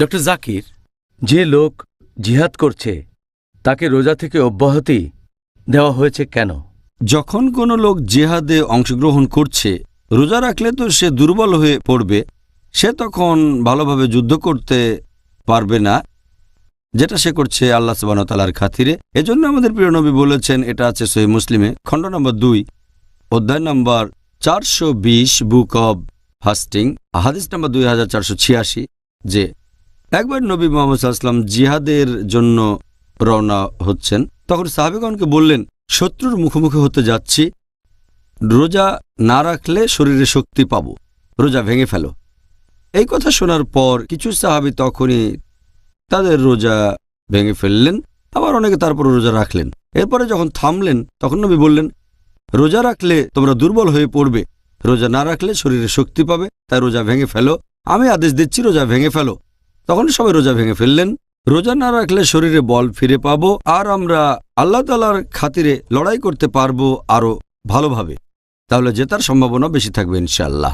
Doctor Zakir, যে লোক জিহাদ করছে, তাকে রোজা থেকে অব্যাহতি দেওয়া হয়েছে কেন? যখন কোনো লোক জেহাদে অংশগ্রহণ করছে, রোজা রাখলে তো সে দুর্বল হয়ে পড়বে, সে তখন ভালোভাবে যুদ্ধ করতে পারবে না, যেটা সে করছে আল্লাহ সুবাহতালার খাতিরে। এজন্য আমাদের প্রিয় নবী বলেছেন, এটা আছে সহি মুসলিমে, খণ্ড নম্বর দুই, অধ্যায় নম্বর চারশো বিশ, বুক অব ফাস্টিং হাদিস নম্বর দুই হাজার চারশো ছিয়াশি, যে একবার নবী মোহাম্মদ সাল্লাম জিহাদের জন্য রওনা হচ্ছেন, তখন সাহাবিগণকে বললেন, শত্রুর মুখোমুখি হতে যাচ্ছি। রোজা না রাখলে শরীরে শক্তি পাব। রোজা ভেঙে ফেলো। এই কথা শোনার পর কিছু সাহাবি তখনই তাদের রোজা ভেঙে ফেললেন, আবার অনেকে তারপর রোজা রাখলেন। এরপরে যখন থামলেন, তখন নবী বললেন, রোজা রাখলে তোমরা দুর্বল হয়ে পড়বে। রোজা না রাখলে শরীরে শক্তি পাবে, তাই রোজা ভেঙে ফেলো। আমি আদেশ দিচ্ছি, রোজা ভেঙে ফেলো। তখন সবাই রোজা ভেঙে ফেললেন। রোজা না রাখলে শরীরে বল ফিরে পাব আর আমরা আল্লাহ তালার খাতিরে লড়াই করতে পারব আরও ভালোভাবে। তাহলে জেতার সম্ভাবনা বেশি থাকবে ইনশাল্লাহ